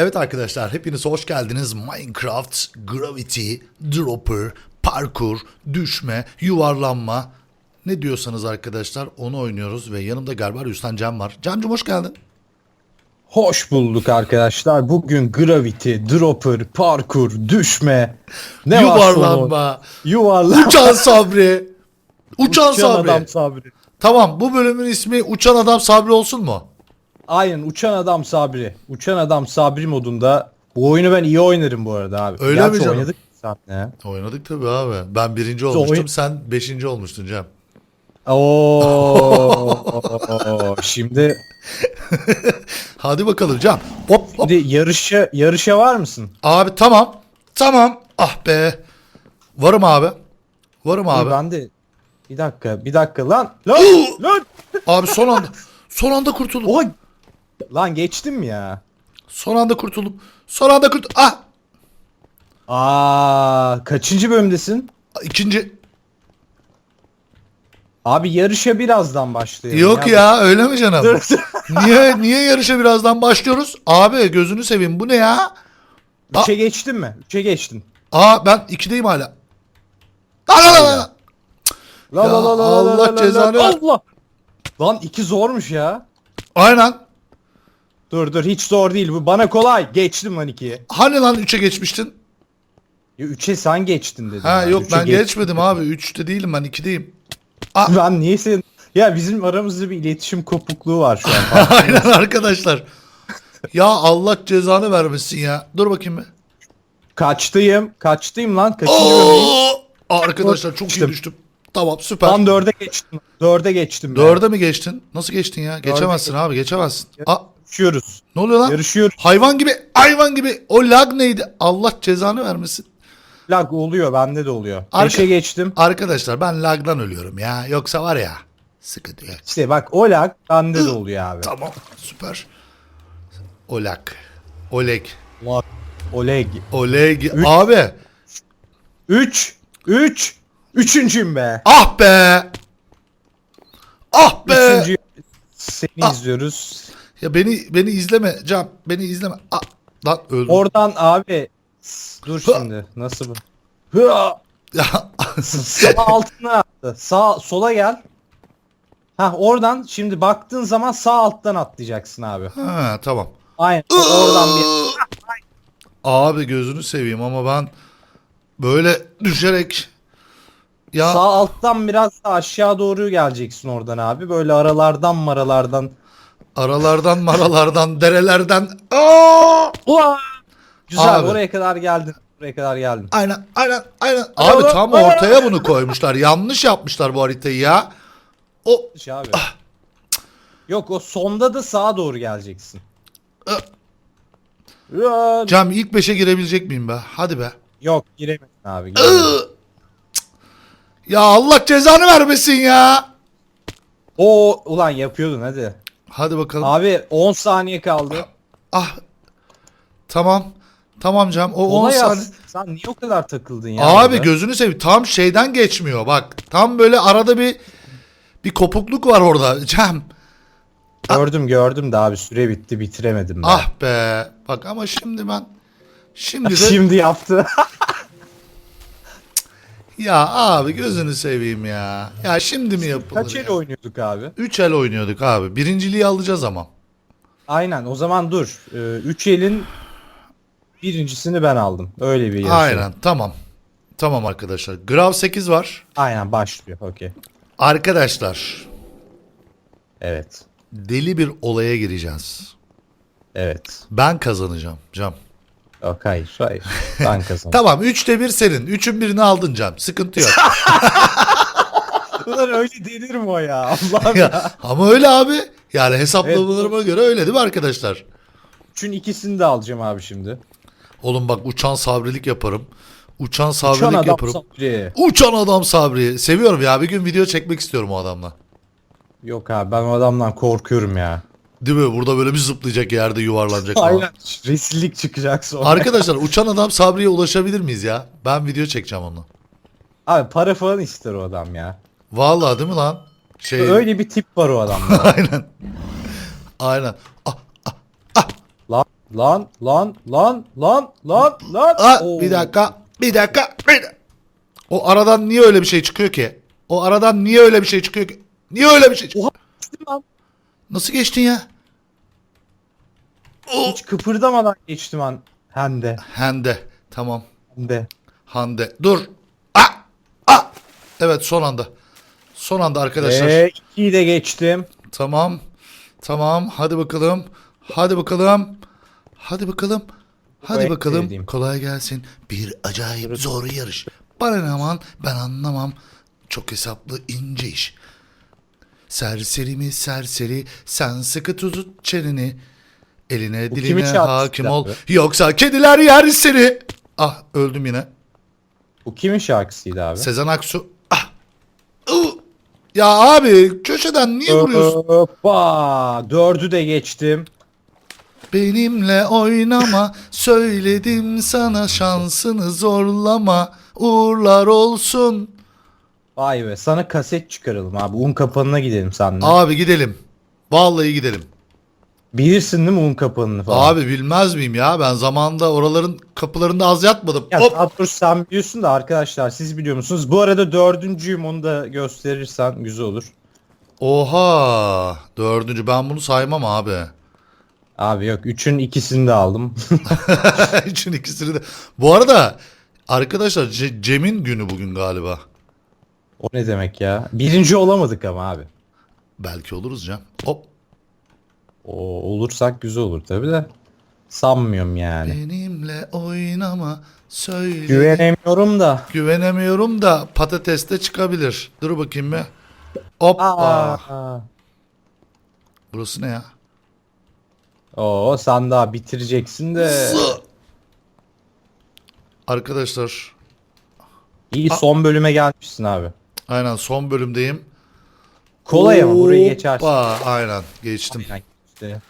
Evet arkadaşlar hepiniz hoş geldiniz. Minecraft, Gravity, Dropper, Parkur, Düşme, Yuvarlanma. Ne diyorsanız arkadaşlar onu oynuyoruz ve yanımda Garbarius'tan Cem var. Cem'cim hoş geldin. Hoş bulduk arkadaşlar. Bugün Gravity, Dropper, Parkur, Düşme, ne varsa Yuvarlanma, Yuvarlan. Uçan Sabri. Uçan, Sabri. adam Sabri. Tamam bu bölümün ismi Uçan Adam Sabri olsun mu? Aynen Uçan Adam Sabri. Uçan Adam Sabri modunda bu oyunu ben iyi oynarım bu arada abi. Öyle Gerçi mi canım? oynadık. Oynadık tabii abi. Ben birinci olmuştum oyun- sen beşinci olmuştun Cem. Oo. Şimdi Hadi bakalım Cem. Hop hop. şimdi yarışa yarışa var mısın? Abi tamam. Tamam. Ah be. Varım abi. Varım abi. Ben de bir dakika, bir dakika lan. Lan lan. Abi son anda. Son anda kurtuldum. Oha. Lan geçtim mi ya? Son anda kurtuldum. Son anda kurtuldum. Ah. Aa, kaçıncı bölümdesin? İkinci. Abi yarışa birazdan başlayalım. Yok ya öyle mi canım? Dur, dur. niye niye yarışa birazdan başlıyoruz? Abi gözünü seveyim bu ne ya? Üçe geçtin mi? Üçe geçtin. Aa ben ikideyim hala. La la la la. La Ya la la la la Allah la la la. cezanı ver. Allah. Lan iki zormuş ya. Aynen. Dur dur hiç zor değil bu. Bana kolay. Geçtim lan ikiye. Hani lan üçe geçmiştin? Ya üçe sen geçtin dedim. Ha ya. yok Üçe ben geç- geçmedim abi. Üçte değilim ben ikideyim. Ben niye sen... Ya bizim aramızda bir iletişim kopukluğu var şu an. Aynen arkadaşlar. Ya Allah cezanı vermesin ya. Dur bakayım bir. Kaçtayım. Kaçtayım lan. Kaçıncı bölümdeyim? Arkadaşlar çok iyi Düştüm. Tamam süper. Lan dörde geçtim. Dörde geçtim. ben. Dörde mi geçtin? Nasıl geçtin ya? Geçemezsin abi geçemezsin. Aa, Yarışıyoruz. ne oluyor lan? Yarışıyoruz. Hayvan gibi hayvan gibi. O lag neydi? Allah cezanı vermesin. Lag oluyor. Bende de oluyor. Arka- Beşe geçtim. Arkadaşlar ben lagdan ölüyorum ya. Yoksa var ya. Sıkıntı yok. İşte bak o lag bende de oluyor abi. Tamam süper. O lag. Oleg. Lag. Oleg. Oleg. Abi. 3 3 Üçüncüyüm be. Ah be. Ah be. Üçüncü seni Ah. izliyoruz. Ya beni beni izleme Can. Beni izleme. Ah, lan öldüm. Oradan abi dur şimdi nasıl bu? Hıa! ya, Sağ altına attı. Sağ sola gel. Ha oradan şimdi baktığın zaman sağ alttan atlayacaksın abi. ha, tamam. Aynen. Oradan bir Abi gözünü seveyim ama ben böyle düşerek ya sağ alttan biraz da aşağı doğru geleceksin oradan abi. Böyle aralardan maralardan. Aralardan maralardan derelerden Aa! Ulan! Güzel Abi. oraya kadar geldin. Oraya kadar geldin. Aynen aynen aynen. Abi tam ortaya bunu koymuşlar. Yanlış yapmışlar bu haritayı ya. O Şey abi. Yok o sonda da sağa doğru geleceksin. Ah. Ya, Cem ilk 5'e girebilecek miyim be? Hadi be. Yok giremedin abi. giremedin. Iı! Ya Allah cezanı vermesin ya. Oo ulan yapıyordun hadi. Hadi bakalım. Abi 10 saniye kaldı. Ah. Tamam. Tamam Cem. O 10 Ona yaz. saniye. Sen niye o kadar takıldın ya? Abi orada? gözünü seveyim. Tam şeyden geçmiyor. Bak tam böyle arada bir bir kopukluk var orada. Cem. Gördüm gördüm de abi süre bitti bitiremedim ben. Ah be. Bak ama şimdi ben şimdi de Şimdi yaptı. ya abi gözünü seveyim ya. Ya şimdi mi yapılır? Kaç el ya? oynuyorduk abi? 3 el oynuyorduk abi. Birinciliği alacağız ama. Aynen o zaman dur. 3 elin birincisini ben aldım. Öyle bir yarış. Aynen tamam. Tamam arkadaşlar. Grav 8 var. Aynen başlıyor. Okey. Arkadaşlar Evet. deli bir olaya gireceğiz. Evet. Ben kazanacağım Cem. Yok hayır hayır. Ben kazandım. Tamam 3'te 1 senin. 3'ün birini aldın Cem. Sıkıntı yok. Ulan öyle denir mi o ya? Allah'ım ya. ya, ama öyle abi. Yani hesaplamalarıma göre öyle değil mi arkadaşlar? Üçün ikisini de alacağım abi şimdi. Oğlum bak uçan sabrilik yaparım. Uçan sabrilik Uçan adam yaparım. sabri. Uçan adam sabri. Seviyorum ya. Bir gün video çekmek istiyorum o adamla. Yok abi ben o adamdan korkuyorum ya. Değil mi? Burada böyle bir zıplayacak yerde yuvarlanacak. falan. Aynen. Rezillik çıkacak sonra. Arkadaşlar uçan adam Sabri'ye ulaşabilir miyiz ya? Ben video çekeceğim onunla. Abi para falan ister o adam ya. Vallahi değil mi lan? Şey, Öyle bir tip var o adamda. aynen. Aynen. Ah, Lan Lan lan lan lan lan lan. Aa, Oo. bir dakika. Bir dakika. Bir dakika. O aradan niye öyle bir şey çıkıyor ki? O aradan niye öyle bir şey çıkıyor ki? Niye öyle bir şey çıkıyor? Oha. Nasıl geçtin ya? O. Hiç kıpırdamadan geçtim an. Hande. Hande. Tamam. Hande. Hande. Dur. Ah! Ah! Evet son anda. Son anda arkadaşlar. Ve ikiyi de geçtim. Tamam. Tamam. Hadi bakalım. Hadi bakalım. Hadi bakalım. Hadi Evet, bakalım. sevdiğim. Kolay gelsin. Bir acayip zor yarış. Bana ne aman ben anlamam. Çok hesaplı ince iş. Serseri mi serseri sen sıkı tut çeneni. Eline Bu diline hakim ol. abi? Yoksa kediler yer seni. Ah öldüm yine. Bu kimin şarkısıydı abi? Sezen Aksu. Ah. Iı. Ya abi köşeden niye vuruyorsun? Hoppa. Dördü de geçtim. Benimle oynama söyledim sana şansını zorlama uğurlar olsun. Vay be sana kaset çıkaralım abi. Un kapanına gidelim seninle. Abi gidelim. Vallahi gidelim. Bilirsin değil mi un kapanını falan? Abi bilmez miyim ya ben zamanında oraların kapılarında az yatmadım. Ya Hop. daha sen biliyorsun da arkadaşlar siz biliyor musunuz? Bu arada dördüncüyüm onu da gösterirsen güzel olur. Oha dördüncü ben bunu saymam abi. Abi yok üçün ikisini de aldım. İçin ikisini de. Bu arada arkadaşlar Ce- Cem'in günü bugün galiba. O ne demek ya? Birinci olamadık ama abi. Belki oluruz Cem. Hop. O olursak güzel olur tabi de. Sanmıyorum yani. Benimle oynama söyle. Güvenemiyorum da. Güvenemiyorum da patates de çıkabilir. Dur bakayım bir. Hoppa. Aa. Burası ne ya? Oo sen daha bitireceksin de. Zı. Arkadaşlar İyi son bölüme gelmişsin abi. Aynen son bölümdeyim. Kolay ama burayı geçersin. Hoppa, Aynen geçtim. Aynen işte.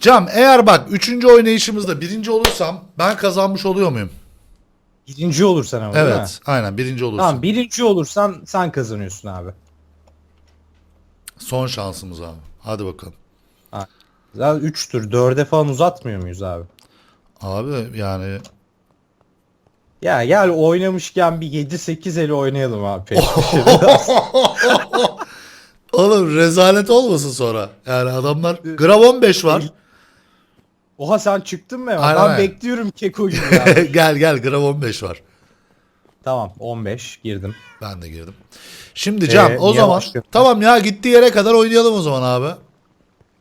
Cam eğer bak üçüncü oynayışımızda birinci olursam ben kazanmış oluyor muyum? Birinci olursan ama değil mi? Evet aynen birinci olursun. Tamam birinci olursan sen kazanıyorsun abi. Son şansımız abi. Hadi bakalım. Zaten 3 tur 4'e falan uzatmıyor muyuz abi? Abi yani Ya gel oynamışken bir 7-8 eli oynayalım abi. oğlum rezalet olmasın sonra. Yani adamlar gram 15 var. Oha sen çıktın mı? Aynen, ben aynen. bekliyorum keko gibi ya. gel gel gram 15 var. tamam 15 girdim. Ben de girdim. Şimdi Cam Ee, o niye zaman başlıyorsun? tamam ya gittiği yere kadar oynayalım o zaman abi.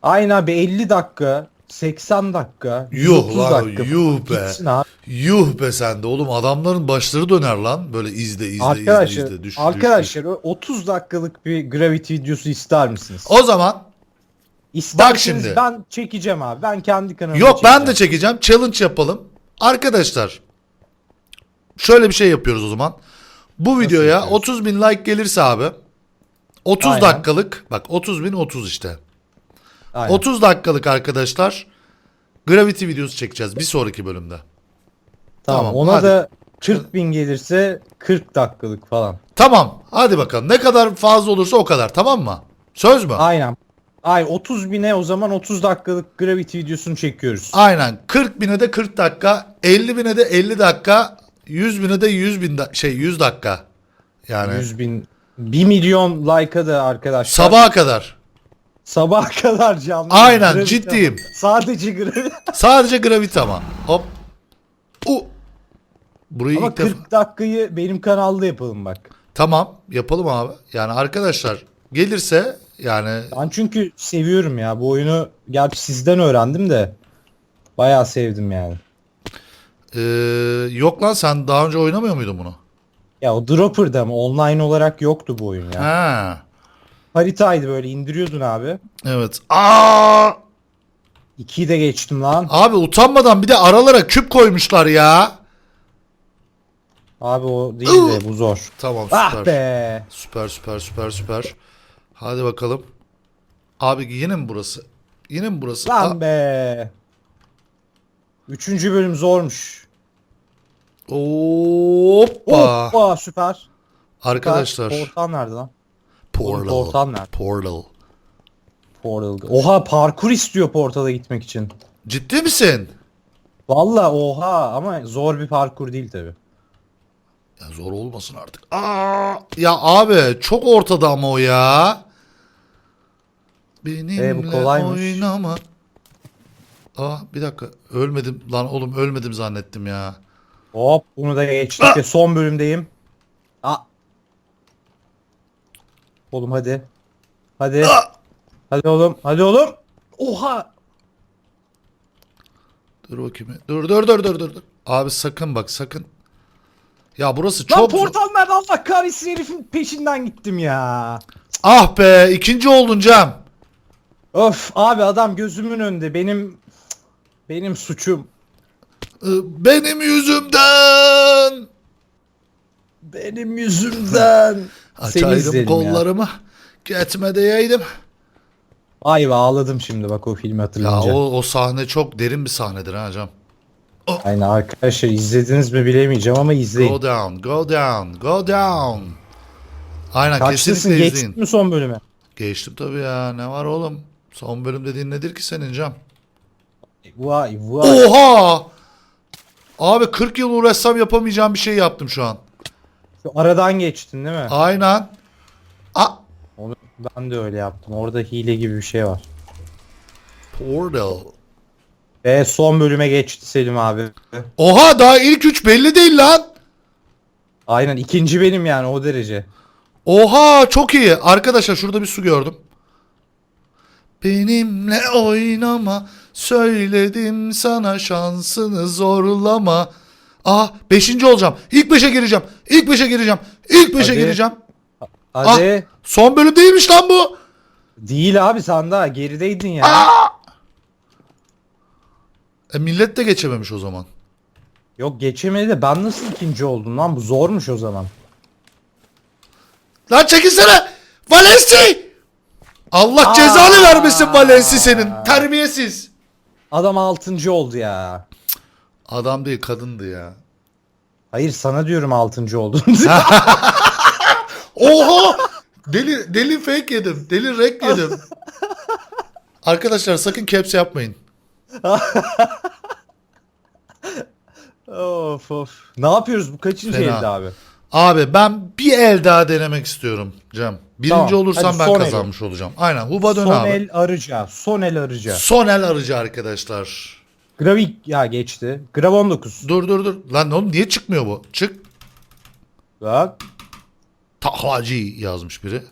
Aynen abi 50 dakika 80 dakika Yuh 130 lan, dakika yuh be. Gitsin abi. Yuh be sen de oğlum adamların başları döner lan. Böyle izle izle arkadaşlar izle izle düş, düş, arkadaşlar o 30 dakikalık bir Gravity videosu ister misiniz? düş. O zaman İsterseniz şimdi. ben çekeceğim abi. Ben kendi kanalımda yok ben de çekeceğim. çekeceğim. Challenge yapalım. Arkadaşlar şöyle bir şey yapıyoruz o zaman. Bu videoya yapıyoruz? 30 bin like gelirse abi 30 Aynen. dakikalık bak 30 bin 30 işte. Aynen. 30 dakikalık arkadaşlar Gravity videosu çekeceğiz bir sonraki bölümde. Tamam, Tamam, ona hadi. da 40 bin gelirse 40 dakikalık falan. Tamam hadi bakalım ne kadar fazla olursa o kadar tamam mı? Söz mü? Aynen. Ay 30 bine o zaman 30 dakikalık Gravity videosunu çekiyoruz. Aynen 40 bine de 40 dakika 50 bine de 50 dakika 100 bine de 100 bin da- şey 100 dakika. Yani 100 bin 1 milyon like'a da arkadaşlar. sabaha kadar. Sabaha kadar canlı. Aynen, Gravity ciddiyim. ama. Sadece Gravity. Sadece Gravity ama. Hop. U. Burayı ama ilk defa... 40 dakikayı benim kanalda yapalım bak. Tamam yapalım abi. Yani arkadaşlar gelirse yani Ben çünkü seviyorum ya bu oyunu. Gerçi sizden öğrendim de. Bayağı sevdim yani. eee, yok lan sen daha önce oynamıyor muydun bunu? Ya o Dropper'da ama online olarak yoktu bu oyun ya. Ha. Haritaydı böyle indiriyordun abi. Evet. Aa! 2'yi de geçtim lan. Abi utanmadan bir de aralara küp koymuşlar ya. Abi o değil de bu zor. Tamam süper. Ah be. Süper süper süper süper. Hadi bakalım. Abi yine mi burası? Yine mi burası? Lan Aa, be. Üçüncü bölüm zormuş. Hoppa. Hoppa süper. Arkadaşlar. Portal nerede lan? Portal. Portal nerede? Portal. Portal. Oha parkur istiyor portala gitmek için. Ciddi misin? Valla oha ama zor bir parkur değil tabi. Ya zor olmasın artık. Aa, ya abi çok ortada ama o ya. Benimle E, bu kolaymış. oynama. Aa bir dakika ölmedim lan oğlum ölmedim zannettim ya. Hop bunu da geçtik de son bölümdeyim. Aa. Oğlum hadi. Hadi. Hadi oğlum. Hadi oğlum. Oha. Dur bakayım. Dur dur dur dur dur. Abi sakın bak sakın. Ya burası Lan çok zor. portal nerede Allah kahretsin herifin peşinden gittim ya. Ah be ikinci oldun Cem. Öf abi adam gözümün önünde benim benim suçum. Ee, Benim yüzümden. Benim yüzümden. Açaydım kollarımı. Gitme diyeydim. Ay be ağladım şimdi bak o filmi Ya hatırlayınca. o, o sahne çok derin bir sahnedir ha Cem. Aynen arkadaşlar izlediniz mi bilemeyeceğim ama izleyin. Go down, go down, go down. Aynen Kaçlısın kesinlikle geçtin izleyin. mi son bölüme? Geçtim tabii ya. Ne var oğlum? Son bölüm dediğin nedir ki senin Cem? Vay vay. Oha! Abi 40 yıl uğraşsam yapamayacağım bir şey yaptım şu an. Şu aradan geçtin değil mi? Aynen. Aa! Onu ben de öyle yaptım. Orada hile gibi bir şey var. Portal. Ve son bölüme geçti Selim abi. Oha daha ilk üç belli değil lan. Aynen ikinci benim yani o derece. Oha çok iyi. Arkadaşlar şurada bir su gördüm. Benimle oynama. Söyledim sana şansını zorlama. Aa beşinci olacağım. İlk beşe gireceğim. İlk beşe gireceğim. İlk beşe Hadi. gireceğim. Hadi. Son bölüm değilmiş lan bu. Değil abi sen daha gerideydin ya. E millet de geçememiş o zaman. Yok geçemedi de ben nasıl ikinci oldum lan bu zormuş o zaman. Lan çekilsene. Valensi. Allah cezanı vermesin Valensi senin. Terbiyesiz. Adam altıncı oldu ya. Adam değil kadındı ya. Hayır sana diyorum altıncı oldun. Oha! Deli deli fake yedim. Deli rek yedim. Arkadaşlar sakın caps yapmayın. of of. Ne yapıyoruz bu kaçıncı Fena. elde abi? Abi ben bir el daha denemek istiyorum Cem. Birinci Tamam, olursam hadi ben son kazanmış olacağım. Aynen. Huba dön Son abi. el arıca. Son el arıca. Son el arıcı arkadaşlar. Gravi ya geçti. Grav 19. Dur dur dur. Lan oğlum niye çıkmıyor bu? Çık. Bak. Tahlacı yazmış biri.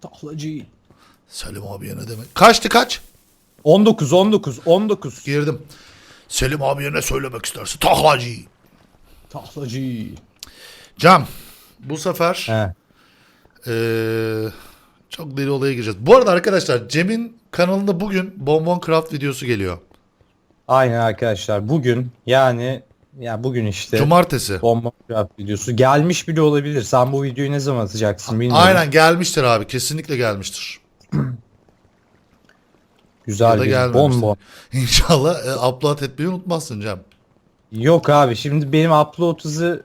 Tahlacı. Selim abiye ne demek? Kaçtı kaç? 19 19 19. Girdim. Selim abiye ne söylemek istersin? Tahlacı. Tahlacı. Cem bu sefer He. Ee, çok deli olaya gireceğiz. Bu arada arkadaşlar Cem'in kanalında bugün Bonbon Craft videosu geliyor. Aynen arkadaşlar bugün yani ya bugün işte Cumartesi. bomba craft videosu gelmiş bile olabilir. Sen bu videoyu ne zaman atacaksın bilmiyorum. Aynen gelmiştir abi. Kesinlikle gelmiştir. Güzel da bir gelmemiştir. bonbon. İnşallah e, upload etmeyi unutmazsın Cem. Yok abi şimdi benim upload hızı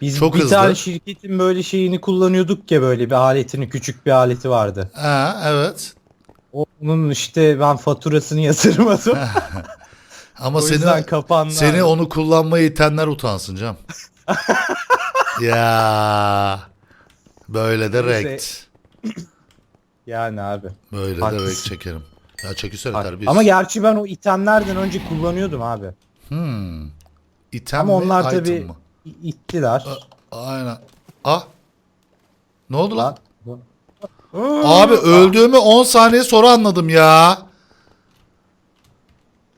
biz Çok bir hızlı. tane şirketin böyle şeyini kullanıyorduk ya böyle bir aletini küçük bir aleti vardı. Ha, evet. Onun işte ben faturasını yatırmadım. Ama o seni kapandı. seni abi. onu kullanmayı itenler utansın Cem. ya böyle de rekt. Yani abi. Böyle de Haklısın. rekt çekerim. Ya çekilsene terbiyesiz. Ama gerçi ben o itemlerden önce kullanıyordum abi. Hmm. İtem Ama mi, onlar item tabii mı? i- ittiler. Aynen. Ah. Ne oldu lan? Lan. Abi öldüğümü 10 saniye sonra anladım ya.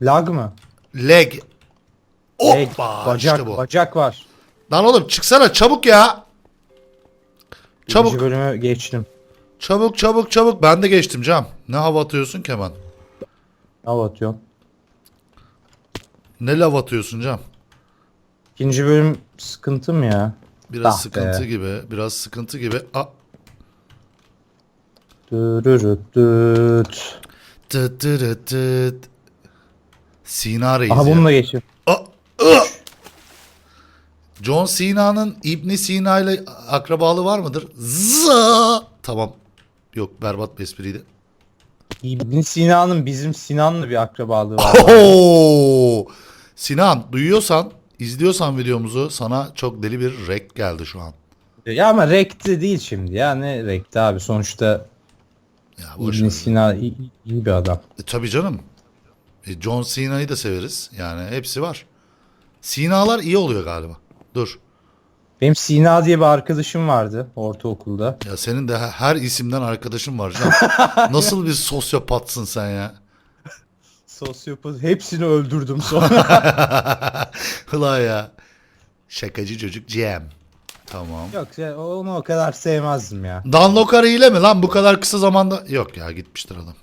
Lag mı? Leg. Leg, Hoppa bacak, işte bu. bacak var. Lan oğlum çıksana çabuk ya. Çabuk. Birinci bölümü geçtim. Çabuk çabuk çabuk. Ben de geçtim Cam. Ne hava atıyorsun ki hemen? Hava atıyorum. Ne lav atıyorsun Cam? İkinci bölüm sıkıntım ya. Biraz Ah be. sıkıntı gibi. Biraz sıkıntı gibi. Ah. Dürürüt. Tıt tırıt tıt. Sina Reis. Aha ya. bununla geçiyorum. Ah, ah! John Cena'nın İbni Sina ile akrabalığı var mıdır? Za. Tamam. Yok berbat bir espriydi. İbn Sina'nın bizim Sinan'la bir akrabalığı var. Oho! Sinan duyuyorsan, izliyorsan videomuzu sana çok deli bir rek geldi şu an. ya ama rekti değil şimdi ya ne rekti abi sonuçta Ya boş İbn ver. Sina iyi, iyi bir adam. E, tabii canım. E, John Cena'yı da severiz. Yani hepsi var. Sina'lar iyi oluyor galiba. Dur. Benim Sina diye bir arkadaşım vardı ortaokulda. Ya senin de he- her isimden arkadaşın var Can. Nasıl bir sosyopatsın sen ya? Sosyopat hepsini öldürdüm sonra. Ulan ya. Şakacı çocuk Cem. Tamam. Yok ya, onu o kadar sevmezdim ya. Dunlokar hile mi lan bu kadar kısa zamanda? Yok ya gitmiştir adam.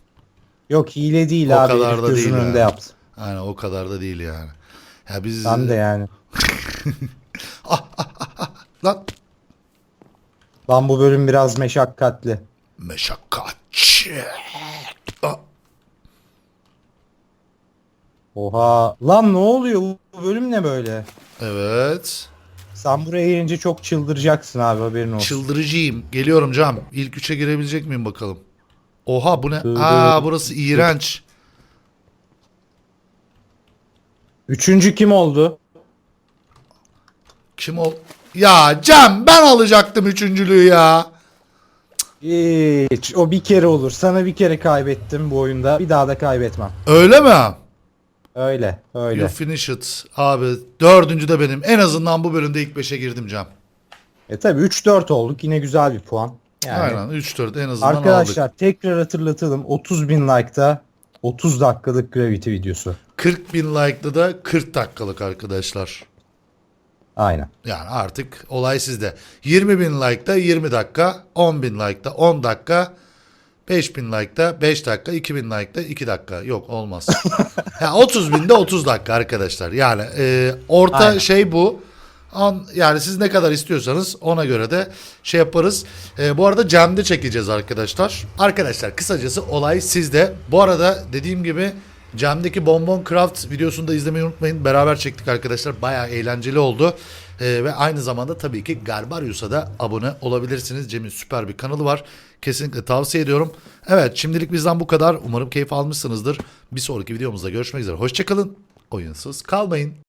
Yok hile değil O abi. kadar herif da değil önünde ya. yaptı. Yani o kadar da değil yani. Ya biz Ben de yani. lan Lan bu bölüm biraz meşakkatli. meşakkatçi. Oha. Lan ne oluyor? Bu bölüm ne böyle? Evet. Sen buraya gelince çok çıldıracaksın abi haberin olsun. Çıldırıcıyım. Geliyorum Cam. İlk üçe girebilecek miyim bakalım? Oha bu ne? Dur, Aa dur. burası iğrenç. Üçüncü kim oldu? Kim ol? Ya Cem ben alacaktım üçüncülüğü ya. Hiç. O bir kere olur. Sana bir kere kaybettim bu oyunda. Bir daha da kaybetmem. Öyle mi? Öyle. Öyle. You finish it. Abi dördüncü de benim. En azından bu bölümde ilk beşe girdim Cem. E tabi 3-4 olduk. Yine güzel bir puan. Yani Aynen 3-4 en azından Arkadaşlar aldık. tekrar hatırlatalım. 30 bin like'da 30 dakikalık Gravity videosu. 40 bin like'da da 40 dakikalık arkadaşlar. Aynen. Yani artık olay sizde. 20 bin like'da 20 dakika, 10 bin like'da 10 dakika, 5 bin like'da 5 dakika, 2 bin like'da 2 dakika. Yok olmaz. ya 30 binde 30 dakika arkadaşlar. Yani e, orta Aynen. şey bu. An, yani siz ne kadar istiyorsanız ona göre de şey yaparız. E, bu arada Cem'de çekeceğiz arkadaşlar. Arkadaşlar kısacası olay sizde. Bu arada dediğim gibi Cem'deki Bonbon Craft videosunu da izlemeyi unutmayın. Beraber çektik arkadaşlar. Bayağı eğlenceli oldu. E, ve aynı zamanda tabii ki Garbarius'a da abone olabilirsiniz. Cem'in süper bir kanalı var. Kesinlikle tavsiye ediyorum. Evet şimdilik bizden bu kadar. Umarım keyif almışsınızdır. Bir sonraki videomuzda görüşmek üzere. Hoşçakalın. Oyunsuz kalmayın.